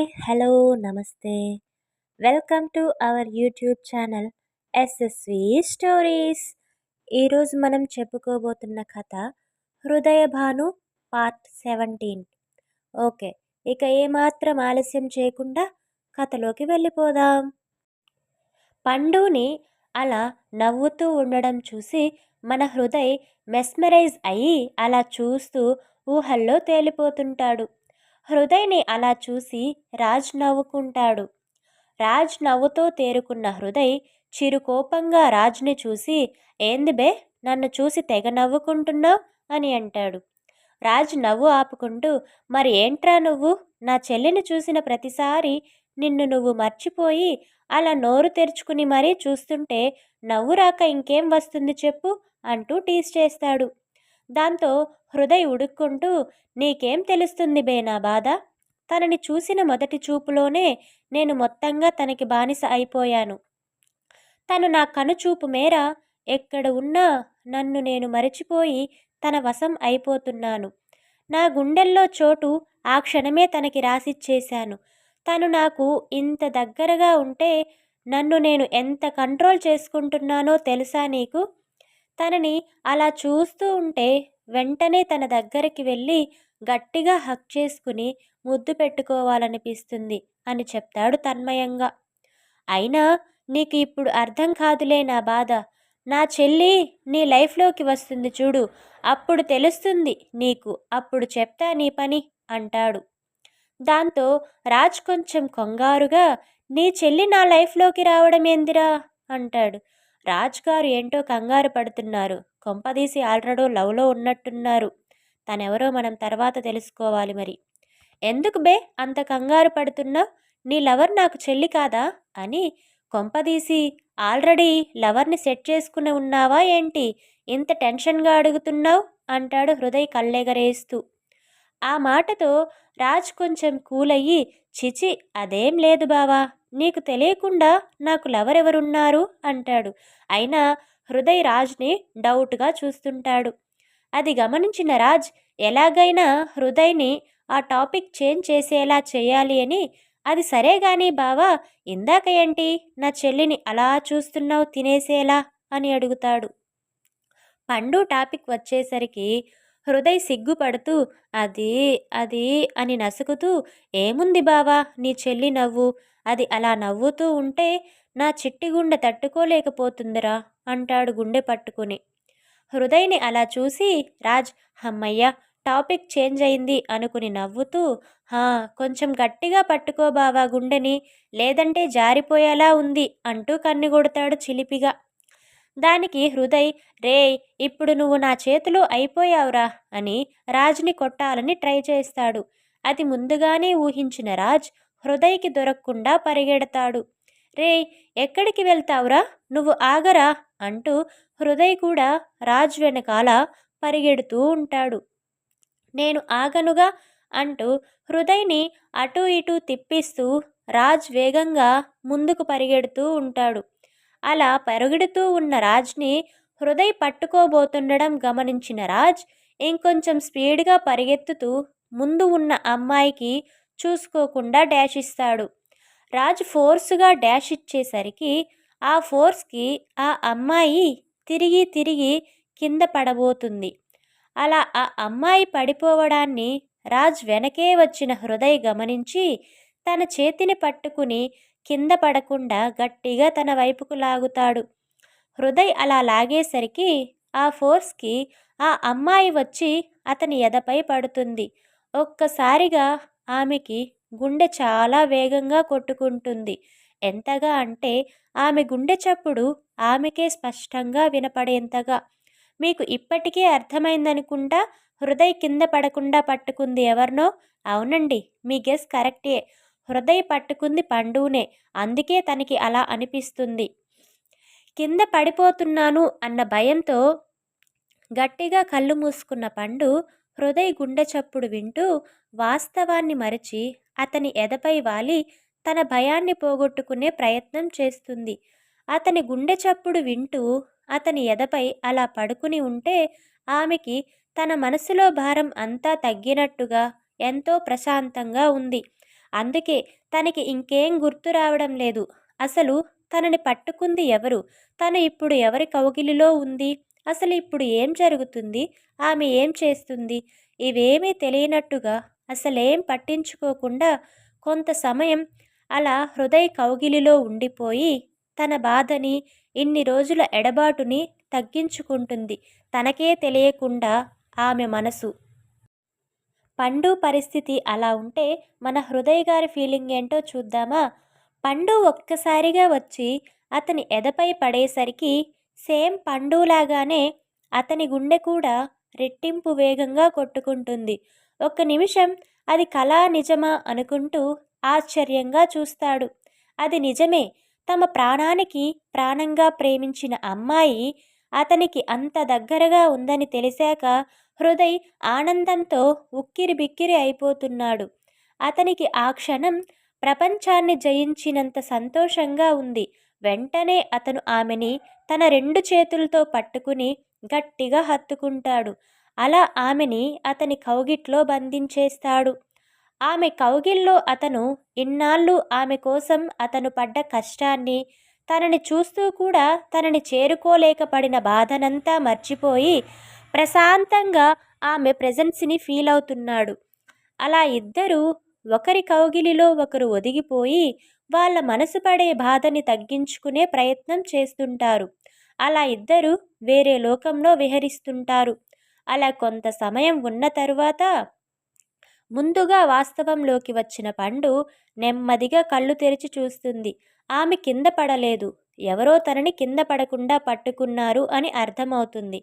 Hello నమస్తే. Welcome to our YouTube channel SSV stories. ఈరోజు మనం చెప్పుకోబోతున్న కథ హృదయభాను పార్ట్ సెవెంటీన్. ఓకే ఇక ఏమాత్రం ఆలస్యం చేయకుండా కథలోకి వెళ్ళిపోదాం. పండుని అలా నవ్వుతూ ఉండడం చూసి మన హృదయ్ మెస్మరైజ్ అయ్యి అలా చూస్తూ ఊహల్లో తేలిపోతుంటాడు. హృదయ్ని అలా చూసి రాజ్ నవ్వుకుంటాడు. రాజ్ నవ్వుతో తేరుకున్న హృదయ్ చిరుకోపంగా రాజ్ని చూసి ఏంది బే నన్ను చూసి తెగ నవ్వుకుంటున్నావు? అని అంటాడు. రాజ్ నవ్వు ఆపుకుంటూ మరి ఏంట్రా నువ్వు? నా చెల్లిని చూసిన ప్రతిసారి నిన్ను నువ్వు మర్చిపోయి అలా నోరు తెరుచుకుని మరీ చూస్తుంటే నవ్వు రాక ఇంకేం వస్తుంది చెప్పు అంటూ టీస్ చేస్తాడు. దాంతో హృదయ్ ఉడుక్కుంటూ నీకేం తెలుస్తుంది బే నా బాధ? తనని చూసిన మొదటి చూపులోనే నేను మొత్తంగా తనకి బానిస అయిపోయాను. తను నా కనుచూపు మేర ఎక్కడ ఉన్నా నన్ను నేను మరచిపోయి తన వశం అయిపోతున్నాను. నా గుండెల్లో చోటు ఆ క్షణమే తనకి రాసిచ్చేశాను. తను నాకు ఇంత దగ్గరగా ఉంటే నన్ను నేను ఎంత కంట్రోల్ చేసుకుంటున్నానో తెలుసా నీకు? తనని అలా చూస్తూ ఉంటే వెంటనే తన దగ్గరికి వెళ్ళి గట్టిగా హక్ చేసుకుని ముద్దు పెట్టుకోవాలనిపిస్తుంది అని చెప్తాడు తన్మయంగా. అయినా నీకు ఇప్పుడు అర్థం కాదులే నా బాధ. నా చెల్లి నీ లైఫ్లోకి వస్తుంది చూడు. అప్పుడు తెలుస్తుంది నీకు. అప్పుడు చెప్తా నీ పని అంటాడు. దాంతో రాజ్ కొంచెం కొంగారుగా నీ చెల్లి నా లైఫ్లోకి రావడం ఏందిరా అంటాడు. రాజ్ గారు ఏంటో కంగారు పడుతున్నారు. కొంపదీసి ఆల్రెడో లవ్లో ఉన్నట్టున్నారు. తనెవరో మనం తర్వాత తెలుసుకోవాలి మరి. ఎందుకు బే అంత కంగారు పడుతున్నా నీ లవర్ నాకు చెల్లి కాదా? అని కొంపదీసి ఆల్రెడీ లవర్ని సెట్ చేసుకుని ఉన్నావా ఏంటి? ఇంత టెన్షన్గా అడుగుతున్నావు? అంటాడు హృదయ్ కళ్ళెగరేస్తూ. ఆ మాటతో రాజ్ కొంచెం కూలయ్యి చిచి అదేం లేదు బావా. నీకు తెలియకుండా నాకు లవరెవరున్నారు? అంటాడు. అయినా హృదయ్ రాజ్ని డౌట్గా చూస్తుంటాడు. అది గమనించిన రాజ్ ఎలాగైనా హృదయ్ని ఆ టాపిక్ చేంజ్ చేసేలా చేయాలి అని అది సరే గాని బావా ఇందాక ఏంటి నా చెల్లిని అలా చూస్తున్నావు తినేసేలా? అని అడుగుతాడు. పండు టాపిక్ వచ్చేసరికి హృదయ్ సిగ్గుపడుతూ అది అది అని నసుకుతూ ఏముంది బావా నీ చెల్లి నవ్వు? అది అలా నవ్వుతూ ఉంటే నా చిట్టి గుండె తట్టుకోలేకపోతుందిరా అంటాడు గుండె పట్టుకుని. హృదయని అలా చూసి రాజ్ హమ్మయ్య టాపిక్ చేంజ్ అయింది అనుకుని నవ్వుతూ హా కొంచెం గట్టిగా పట్టుకో బావా గుండెని లేదంటే జారిపోయేలా ఉంది అంటూ కన్నిగొడతాడు చిలిపిగా. దానికి హృదయ్ రే ఇప్పుడు నువ్వు నా చేతిలో అయిపోయావురా అని రాజ్ని కొట్టాలని ట్రై చేస్తాడు. అది ముందుగానే ఊహించిన రాజ్ హృదయకి దొరకకుండా పరిగెడతాడు. రే ఎక్కడికి వెళ్తావురా? నువ్వు ఆగరా? అంటూ హృదయ్ కూడా రాజ్ వెనకాల పరిగెడుతూ ఉంటాడు. నేను ఆగనుగా? అంటూ హృదయ్ని అటూ ఇటూ తిప్పిస్తూ రాజ్ వేగంగా ముందుకు పరిగెడుతూ ఉంటాడు. అలా పరుగెడుతూ ఉన్న రాజ్ని హృదయ్ పట్టుకోబోతుండడం గమనించిన రాజ్ ఇంకొంచెం స్పీడ్గా పరిగెత్తుతూ ముందు ఉన్న అమ్మాయికి చూసుకోకుండా డాష్ ఇస్తాడు. రాజ్ ఫోర్స్గా డాష్ ఇచ్చేసరికి ఆ ఫోర్స్కి ఆ అమ్మాయి తిరిగి తిరిగి కింద పడబోతుంది. అలా ఆ అమ్మాయి పడిపోవడాన్ని రాజ్ వెనకే వచ్చిన హృదయ్ గమనించి తన చేతిని పట్టుకుని కింద పడకుండా గట్టిగా తన వైపుకు లాగుతాడు. హృదయ్ అలా లాగేసరికి ఆ ఫోర్స్కి ఆ అమ్మాయి వచ్చి అతని ఎదపై పడుతుంది. ఒక్కసారిగా ఆమెకి గుండె చాలా వేగంగా కొట్టుకుంటుంది. ఎంతగా అంటే ఆమె గుండె చప్పుడు ఆమెకే స్పష్టంగా వినపడేంతగా. మీకు ఇప్పటికే అర్థమైందనుకుంటా హృదయ్ కింద పడకుండా పట్టుకుంది ఎవరినో? అవునండి మీ గెస్ కరెక్టే. హృదయ్ పట్టుకుంది పండునే అందుకే తనకి అలా అనిపిస్తుంది. కింద పడిపోతున్నాను అన్న భయంతో గట్టిగా కళ్ళు మూసుకున్న పండు హృదయ్ గుండె చప్పుడు వింటూ వాస్తవాన్ని మరచి అతని ఎదపై వాలి తన భయాన్ని పోగొట్టుకునే ప్రయత్నం చేస్తుంది. అతని గుండె చప్పుడు వింటూ అతని ఎదపై అలా పడుకుని ఉంటే ఆమెకి తన మనసులో భారం అంతా తగ్గినట్టుగా ఎంతో ప్రశాంతంగా ఉంది. అందుకే తనకి ఇంకేం గుర్తు రావడం లేదు. అసలు తనని పట్టుకుంది ఎవరు? తను ఇప్పుడు ఎవరి కౌగిలిలో ఉంది? అసలు ఇప్పుడు ఏం జరుగుతుంది? ఆమె ఏం చేస్తుంది? ఇవేమీ తెలియనట్టుగా అసలేం పట్టించుకోకుండా కొంత సమయం అలా హృదయ కౌగిలిలో ఉండిపోయి తన బాధని ఇన్ని రోజుల ఎడబాటుని తగ్గించుకుంటుంది. తనకే తెలియకుండా ఆమె మనసు. పండు పరిస్థితి అలా ఉంటే మన హృదయ గారి ఫీలింగ్ ఏంటో చూద్దామా? పండు ఒక్కసారిగా వచ్చి అతని ఎదపై పడేసరికి సేమ్ పండులాగానే అతని గుండె కూడా రెట్టింపు వేగంగా కొట్టుకుంటుంది. ఒక్క నిమిషం అది కళా నిజమా అనుకుంటూ ఆశ్చర్యంగా చూస్తాడు. అది నిజమే. తమ ప్రాణానికి ప్రాణంగా ప్రేమించిన అమ్మాయి అతనికి అంత దగ్గరగా ఉందని తెలిసాక హృదయ్ ఆనందంతో ఉక్కిరి బిక్కిరి అయిపోతున్నాడు. అతనికి ఆ క్షణం ప్రపంచాన్ని జయించినంత సంతోషంగా ఉంది. వెంటనే అతను ఆమెని తన రెండు చేతులతో పట్టుకుని గట్టిగా హత్తుకుంటాడు. అలా ఆమెని అతని కౌగిట్లో బంధించేస్తాడు. ఆమె కౌగిల్లో అతను ఇన్నాళ్ళు ఆమె కోసం అతను పడ్డ కష్టాన్ని తనని చూస్తూ కూడా తనని చేరుకోలేకపడిన బాధనంతా మర్చిపోయి ప్రశాంతంగా ఆమె ప్రజెన్స్ని ఫీల్ అవుతున్నాడు అలా ఇద్దరూ ఒకరి కౌగిలిలో ఒకరు ఒదిగిపోయి వాళ్ళ మనసు పడే బాధని తగ్గించుకునే ప్రయత్నం చేస్తుంటారు. అలా ఇద్దరు వేరే లోకంలో విహరిస్తుంటారు. అలా కొంత సమయం ఉన్న తరువాత ముందుగా వాస్తవంలోకి వచ్చిన పండు నెమ్మదిగా కళ్ళు తెరిచి చూస్తుంది. ఆమె కింద పడలేదు. ఎవరో తనని కింద పడకుండా పట్టుకున్నారు అని అర్థమవుతుంది.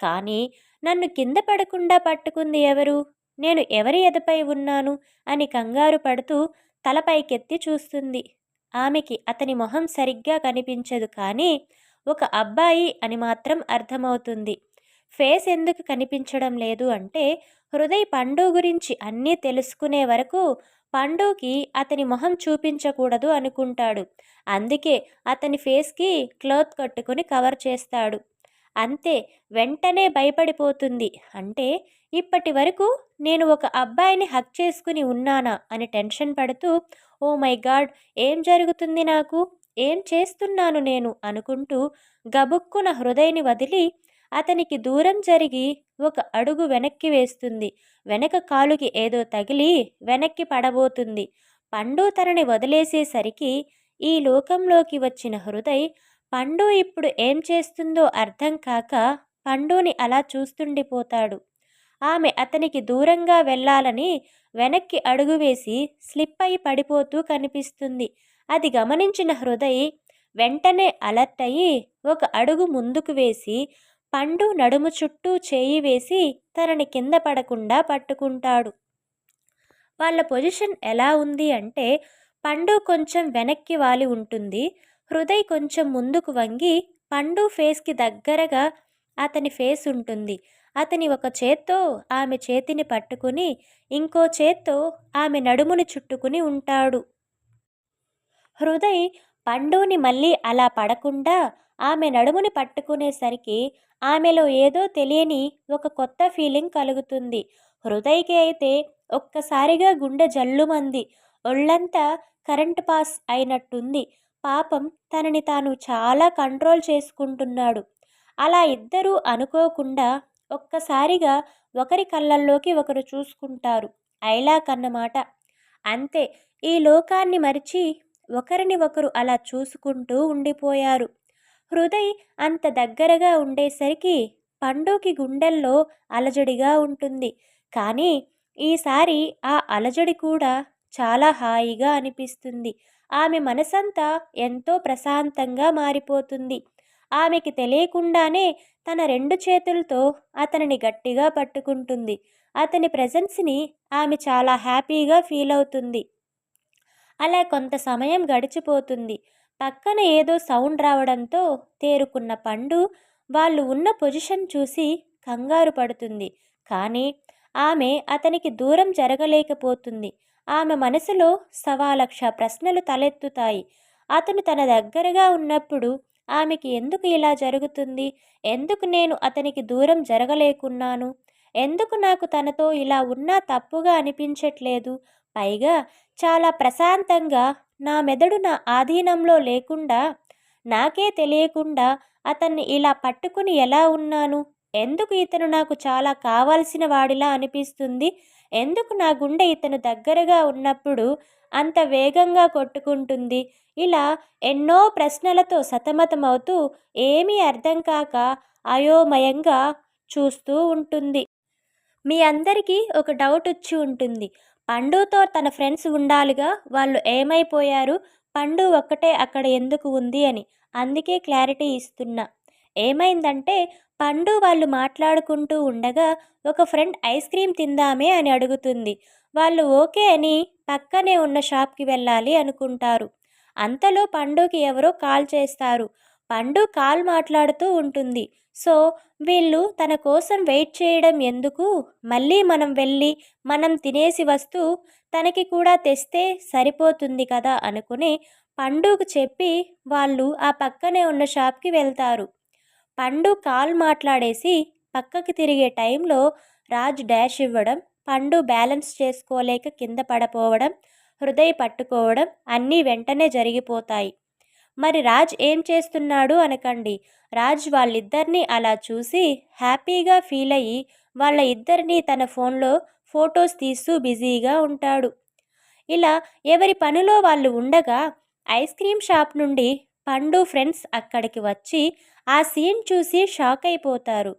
కానీ నన్ను కింద పడకుండా పట్టుకుంది ఎవరు? నేను ఎవరి ఎదపై ఉన్నాను? అని కంగారు పడుతూ తలపైకెత్తి చూస్తుంది. ఆమెకి అతని మొహం సరిగ్గా కనిపించదు కానీ ఒక అబ్బాయి అని మాత్రం అర్థమవుతుంది. ఫేస్ ఎందుకు కనిపించడం లేదు అంటే హృదయ్ పండు గురించి అన్నీ తెలుసుకునే వరకు పండుకి అతని మొహం చూపించకూడదు అనుకుంటాడు. అందుకే అతని ఫేస్కి క్లోత్ కట్టుకుని కవర్ చేస్తాడు. అంతే వెంటనే భయపడిపోతుంది. అంటే ఇప్పటి వరకు నేను ఒక అబ్బాయిని హక్ చేసుకుని ఉన్నానా అని టెన్షన్ పడుతూ ఓ మై గాడ్ ఏం జరుగుతుంది నాకు? ఏం చేస్తున్నాను నేను? అనుకుంటూ గబుక్కున హృదయని వదిలి అతనికి దూరం జరిగి ఒక అడుగు వెనక్కి వేస్తుంది. వెనక కాలుకి ఏదో తగిలి వెనక్కి పడబోతుంది. పండు తనని వదిలేసేసరికి ఈ లోకంలోకి వచ్చిన హృదయ్ పండు ఇప్పుడు ఏం చేస్తుందో అర్థం కాక పండుని అలా చూస్తుండిపోతాడు. ఆమె అతనికి దూరంగా వెళ్ళాలని వెనక్కి అడుగు వేసి స్లిప్ అయి పడిపోతూ కనిపిస్తుంది. అది గమనించిన హృదయ్ వెంటనే అలర్ట్ అయ్యి ఒక అడుగు ముందుకు వేసి పండు నడుము చుట్టూ చేయి వేసి తనని కింద పడకుండా పట్టుకుంటాడు. వాళ్ళ పొజిషన్ ఎలా ఉంది అంటే పండు కొంచెం వెనక్కి వాలి ఉంటుంది. హృదయ్ కొంచెం ముందుకు వంగి పండు ఫేస్కి దగ్గరగా అతని ఫేస్ ఉంటుంది. అతని ఒక చేత్తో ఆమె చేతిని పట్టుకుని ఇంకో చేత్తో ఆమె నడుముని చుట్టుకుని ఉంటాడు. హృదయ్ పండుని మళ్ళీ అలా పడకుండా ఆమె నడుముని పట్టుకునేసరికి ఆమెలో ఏదో తెలియని ఒక కొత్త ఫీలింగ్ కలుగుతుంది. హృదయ్కి అయితే ఒక్కసారిగా గుండె జల్లుమంది. ఒళ్ళంతా కరెంట్ పాస్ అయినట్టుంది. పాపం తనని తాను చాలా కంట్రోల్ చేసుకుంటున్నాడు. అలా ఇద్దరూ అనుకోకుండా ఒక్కసారిగా ఒకరి కళ్ళల్లోకి ఒకరు చూసుకుంటారు. ఐలాక్ అన్నమాట అంతే ఈ లోకాన్ని మరిచి ఒకరిని ఒకరు అలా చూసుకుంటూ ఉండిపోయారు. హృదయ్ అంత దగ్గరగా ఉండేసరికి పండుకి గుండెల్లో అలజడిగా ఉంటుంది. కానీ ఈసారి ఆ అలజడి కూడా చాలా హాయిగా అనిపిస్తుంది. ఆమె మనసంతా ఎంతో ప్రశాంతంగా మారిపోతుంది. ఆమెకి తెలియకుండానే తన రెండు చేతులతో అతనిని గట్టిగా పట్టుకుంటుంది. అతని ప్రజెన్స్ని ఆమె చాలా హ్యాపీగా ఫీల్ అవుతుంది. అలా కొంత సమయం గడిచిపోతుంది. పక్కన ఏదో సౌండ్ రావడంతో తేరుకున్న పండు వాళ్ళు ఉన్న పొజిషన్ చూసి కంగారు పడుతుంది. కానీ ఆమె అతనికి దూరం జరగలేకపోతుంది. ఆమె మనసులో సవాలక్ష ప్రశ్నలు తలెత్తుతాయి. అతను తన దగ్గరగా ఉన్నప్పుడు ఆమెకి ఎందుకు ఇలా జరుగుతుంది? ఎందుకు నేను అతనికి దూరం జరగలేకున్నాను? ఎందుకు నాకు తనతో ఇలా ఉన్నా తప్పుగా అనిపించట్లేదు? పైగా చాలా ప్రశాంతంగా నా మెదడు నా ఆధీనంలో లేకుండా నాకే తెలియకుండా అతన్ని ఇలా పట్టుకుని ఎలా ఉన్నాను? ఎందుకు ఇతను నాకు చాలా కావాల్సిన వాడిలా అనిపిస్తుంది? ఎందుకు నా గుండె ఇతను దగ్గరగా ఉన్నప్పుడు అంత వేగంగా కొట్టుకుంటుంది? ఇలా ఎన్నో ప్రశ్నలతో సతమతమవుతూ ఏమీ అర్థం కాక అయోమయంగా చూస్తూ ఉంటుంది. మీ అందరికీ ఒక డౌట్ వచ్చి ఉంటుంది. పండుతో తన ఫ్రెండ్స్ ఉండాలిగా? వాళ్ళు ఏమైపోయారు? పండు ఒక్కటే అక్కడ ఎందుకు ఉంది అని. అందుకే క్లారిటీ ఇస్తున్నా. ఏమైందంటే పండు వాళ్ళు మాట్లాడుకుంటూ ఉండగా ఒక ఫ్రెండ్ ఐస్ క్రీమ్ తిందామే అని అడుగుతుంది. వాళ్ళు ఓకే అని పక్కనే ఉన్న షాప్కి వెళ్ళాలి అనుకుంటారు. అంతలో పండుకి ఎవరో కాల్ చేస్తారు. పండు కాల్ మాట్లాడుతూ ఉంటుంది. సో వీళ్ళు తన కోసం వెయిట్ చేయడం ఎందుకు? మళ్ళీ మనం వెళ్ళి మనం తినేసి వస్తూ తనకి కూడా తెస్తే సరిపోతుంది కదా అనుకుని పండుకు చెప్పి వాళ్ళు ఆ పక్కనే ఉన్న షాప్కి వెళ్తారు. పండు కాల్ మాట్లాడేసి పక్కకి తిరిగే టైంలో రాజ్ డాష్ ఇవ్వడం పండు బ్యాలెన్స్ చేసుకోలేక కింద పడపోవడం హృదయ పట్టుకోవడం అన్నీ వెంటనే జరిగిపోతాయి. మరి రాజ్ ఏం చేస్తున్నాడు అనకండి. రాజ్ వాళ్ళిద్దరినీ అలా చూసి హ్యాపీగా ఫీల్ అయ్యి వాళ్ళ ఇద్దరిని తన ఫోన్లో ఫొటోస్ తీస్తూ బిజీగా ఉంటాడు. ఇలా ఎవరి పనిలో వాళ్ళు ఉండగా ఐస్ క్రీమ్ షాప్ నుండి పండు ఫ్రెండ్స్ అక్కడికి వచ్చి ఆ సీన్ చూసి షాక్ అయిపోతారు.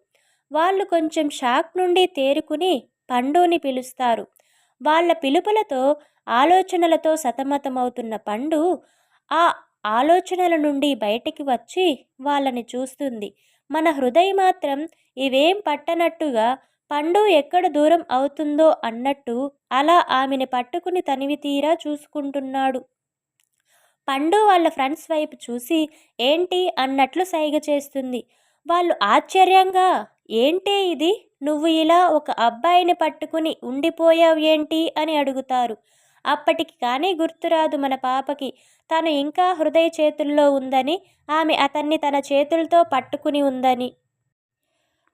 వాళ్ళు కొంచెం షాక్ నుండి తేరుకుని పండుని పిలుస్తారు. వాళ్ళ పిలుపులతో ఆలోచనలతో సతమతమవుతున్న పండు ఆ ఆలోచనల నుండి బయటికి వచ్చి వాళ్ళని చూస్తుంది. మన హృదయం మాత్రం ఇవేం పట్టనట్టుగా పండు ఎక్కడ దూరం అవుతుందో అన్నట్టు అలా ఆమెను పట్టుకుని తనివి తీరా చూసుకుంటున్నాడు. పండు వాళ్ళ ఫ్రెండ్స్ వైపు చూసి ఏంటి? అన్నట్లు సైగ చేస్తుంది. వాళ్ళు ఆశ్చర్యంగా ఏంటే ఇది? నువ్వు ఇలా ఒక అబ్బాయిని పట్టుకుని ఉండిపోయావు ఏంటి? అని అడుగుతారు. అప్పటికి కానీ గుర్తురాదు మన పాపకి. తను ఇంకా హృదయ చేతుల్లో ఉందని ఆమె అతన్ని తన చేతులతో పట్టుకుని ఉందని.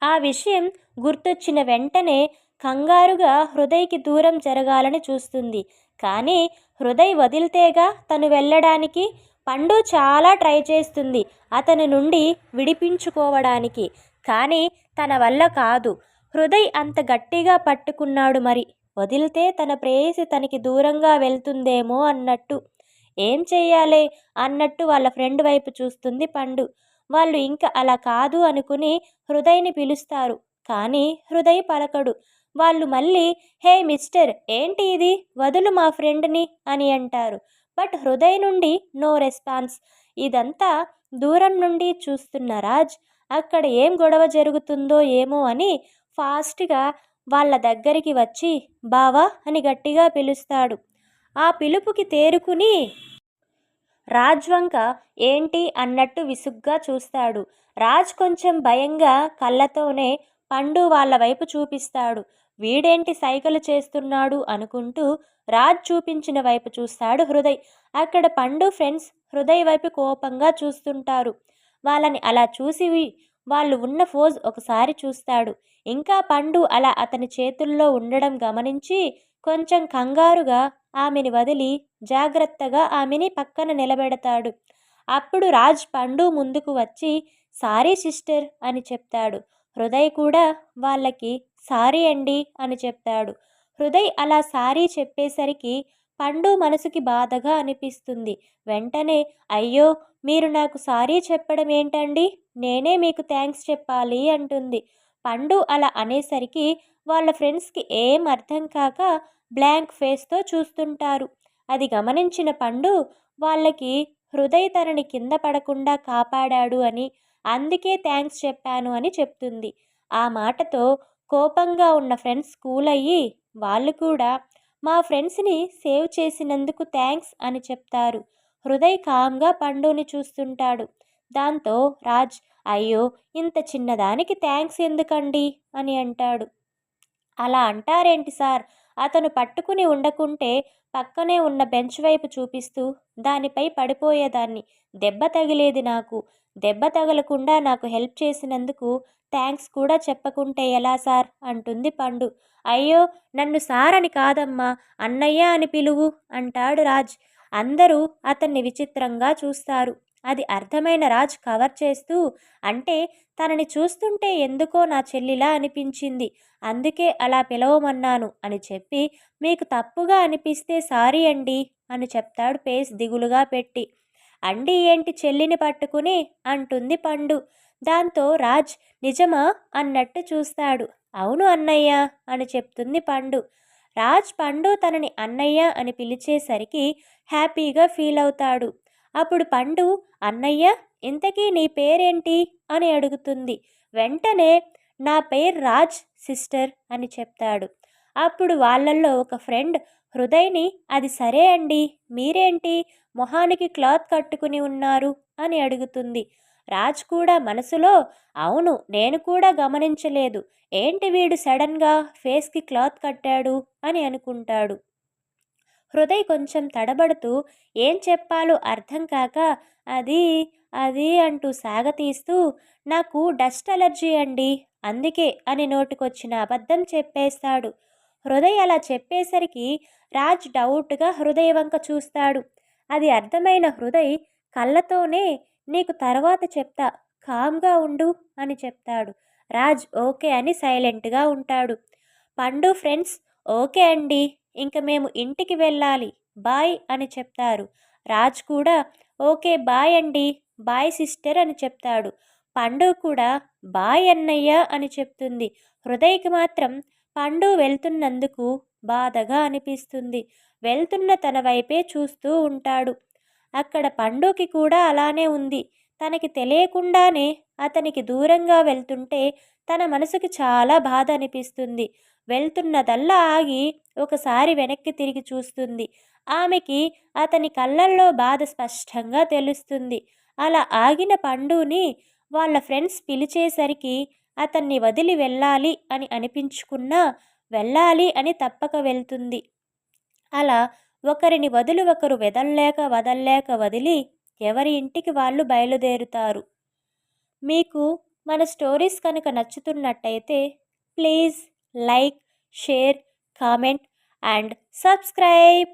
ఆ విషయం గుర్తొచ్చిన వెంటనే కంగారుగా హృదయకి దూరం జరగాలని చూస్తుంది. కానీ హృదయ్ వదిలితేగా తను వెళ్ళడానికి పండు చాలా ట్రై చేస్తుంది అతని నుండి విడిపించుకోవడానికి. కానీ తన వల్ల కాదు. హృదయ్ అంత గట్టిగా పట్టుకున్నాడు మరి. వదిలితే తన ప్రేయసి తనకి దూరంగా వెళ్తుందేమో అన్నట్టు. ఏం చెయ్యాలి అన్నట్టు వాళ్ళ ఫ్రెండ్ వైపు చూస్తుంది పండు. వాళ్ళు ఇంకా అలా కాదు అనుకుని హృదయ్ని పిలుస్తారు. కానీ హృదయ్ పలకడు. వాళ్ళు మళ్ళీ హే మిస్టర్ ఏంటి ఇది? వదులు మా ఫ్రెండ్ని అని అంటారు. బట్ హృదయ నుండి నో రెస్పాన్స్. ఇదంతా దూరం నుండి చూస్తున్న రాజ్ అక్కడ ఏం గొడవ జరుగుతుందో ఏమో అని ఫాస్ట్గా వాళ్ళ దగ్గరికి వచ్చి బావా అని గట్టిగా పిలుస్తాడు. ఆ పిలుపుకి తేరుకుని రాజ్వంక ఏంటి? అన్నట్టు విసుగ్గా చూస్తాడు. రాజ్ కొంచెం భయంగా కళ్ళతోనే పండు వాళ్ళ వైపు చూపిస్తాడు. వీడేంటి సైగలు చేస్తున్నాడు అనుకుంటూ రాజ్ చూపించిన వైపు చూస్తాడు హృదయ్. అక్కడ పండు ఫ్రెండ్స్ హృదయ్ వైపు కోపంగా చూస్తుంటారు. వాళ్ళని అలా చూసి వాళ్ళు ఉన్న ఫోజ్ ఒకసారి చూస్తాడు. ఇంకా పండు అలా అతని చేతుల్లో ఉండడం గమనించి కొంచెం కంగారుగా ఆమెని వదిలి జాగ్రత్తగా ఆమెని పక్కన నిలబెడతాడు. అప్పుడు రాజ్ పండు ముందుకు వచ్చి సారీ సిస్టర్ అని చెప్తాడు. హృదయ్ కూడా వాళ్ళకి సారీ అండి అని చెప్తాడు. హృదయ్ అలా సారీ చెప్పేసరికి పండు మనసుకి బాధగా అనిపిస్తుంది. వెంటనే అయ్యో మీరు నాకు సారీ చెప్పడం ఏంటండి? నేనే మీకు థ్యాంక్స్ చెప్పాలి అంటుంది. పండు అలా అనేసరికి వాళ్ళ ఫ్రెండ్స్కి ఏం అర్థం కాక బ్లాంక్ ఫేస్తో చూస్తుంటారు. అది గమనించిన పండు వాళ్ళకి హృదయ తనని కింద పడకుండా కాపాడాడు అని అందుకే థ్యాంక్స్ చెప్పాను అని చెప్తుంది. ఆ మాటతో కోపంగా ఉన్న ఫ్రెండ్స్ కూల్ అయ్యి వాళ్ళు కూడా మా ఫ్రెండ్స్ని సేవ్ చేసినందుకు థ్యాంక్స్ అని చెప్తారు. హృదయ్ కామ్గా పండుని చూస్తుంటాడు. దాంతో రాజ్ అయ్యో ఇంత చిన్నదానికి థ్యాంక్స్ ఎందుకండి? అని అంటాడు. అలా అంటారేంటి సార్? అతను పట్టుకుని ఉండకుంటే పక్కనే ఉన్న బెంచ్ వైపు చూపిస్తూ దానిపై పడిపోయేదాన్ని. దెబ్బ తగిలేది నాకు. దెబ్బ తగలకుండా నాకు హెల్ప్ చేసినందుకు థ్యాంక్స్ కూడా చెప్పకుంటే ఎలా సార్? అంటుంది పండు. అయ్యో నన్ను సార్ అని కాదమ్మా అన్నయ్య అని పిలువు అంటాడు రాజ్. అందరూ అతన్ని విచిత్రంగా చూస్తారు. అది అర్థమైన రాజ్ కవర్ చేస్తూ అంటే తనని చూస్తుంటే ఎందుకో నా చెల్లిలా అనిపించింది. అందుకే అలా పిలవమన్నాను అని చెప్పి మీకు తప్పుగా అనిపిస్తే సారీ అండి అని చెప్తాడు పేస్ దిగులుగా పెట్టి. అండి ఏంటి చెల్లిని పట్టుకుని? అంటుంది పండు. దాంతో రాజ్ నిజమా? అన్నట్టు చూస్తాడు. అవును అన్నయ్య అని చెప్తుంది పండు. రాజ్ పండు తనని అన్నయ్య అని పిలిచేసరికి హ్యాపీగా ఫీల్ అవుతాడు. అప్పుడు పండు అన్నయ్య ఇంతకీ నీ పేరేంటి? అని అడుగుతుంది. వెంటనే నా పేరు రాజ్ సిస్టర్ అని చెప్తాడు. అప్పుడు వాళ్ళల్లో ఒక ఫ్రెండ్ హృదయ్ని అది సరే అండి మీరేంటి? మొహానికి క్లాత్ కట్టుకుని ఉన్నారు అని అడుగుతుంది. రాజ్ కూడా మనసులో అవును నేను కూడా గమనించలేదు. ఏంటి వీడు సడన్గా ఫేస్కి క్లాత్ కట్టాడు అని అనుకుంటాడు. హృదయ్ కొంచెం తడబడుతూ ఏం చెప్పాలో అర్థం కాక అది అది అంటూ సాగతీస్తూ నాకు డస్ట్ అలర్జీ అండి అందుకే అని నోటికొచ్చిన అబద్ధం చెప్పేస్తాడు. హృదయ్ అలా చెప్పేసరికి రాజ్ డౌట్గా హృదయ వంక చూస్తాడు. అది అర్థమైన హృదయ్ కళ్ళతోనే నీకు తర్వాత చెప్తా కామ్గా ఉండు అని చెప్తాడు. రాజ్ ఓకే అని సైలెంట్గా ఉంటాడు. పండు ఫ్రెండ్స్ ఓకే అండి ఇంక మేము ఇంటికి వెళ్ళాలి బాయ్ అని చెప్తారు. రాజ్ కూడా ఓకే బాయ్ అండి బాయ్ సిస్టర్ అని చెప్తాడు. పండు కూడా బాయ్ అన్నయ్య అని చెప్తుంది. హృదయ్కి మాత్రం పండు వెళ్తున్నందుకు బాధగా అనిపిస్తుంది. వెళ్తున్న తన వైపే చూస్తూ ఉంటాడు. అక్కడ పండుకి కూడా అలానే ఉంది. తనకి తెలియకుండానే అతనికి దూరంగా వెళ్తుంటే తన మనసుకి చాలా బాధ అనిపిస్తుంది. వెళ్తున్నదల్లా ఆగి ఒకసారి వెనక్కి తిరిగి చూస్తుంది. ఆమెకి అతని కళ్ళల్లో బాధ స్పష్టంగా తెలుస్తుంది. అలా ఆగిన పండుని వాళ్ళ ఫ్రెండ్స్ పిలిచేసరికి అతన్ని వదిలి వెళ్ళాలి అని అనిపించుకున్నా వెళ్ళాలి అని తప్పక వెళ్తుంది. అలా ఒకరిని వదిలి ఒకరు వెదల్లేక వదల్లేక వదిలి ఎవరి ఇంటికి వాళ్ళు బయలుదేరుతారు. మీకు మన స్టోరీస్ కనుక నచ్చుతున్నట్టయితే please like share comment and subscribe.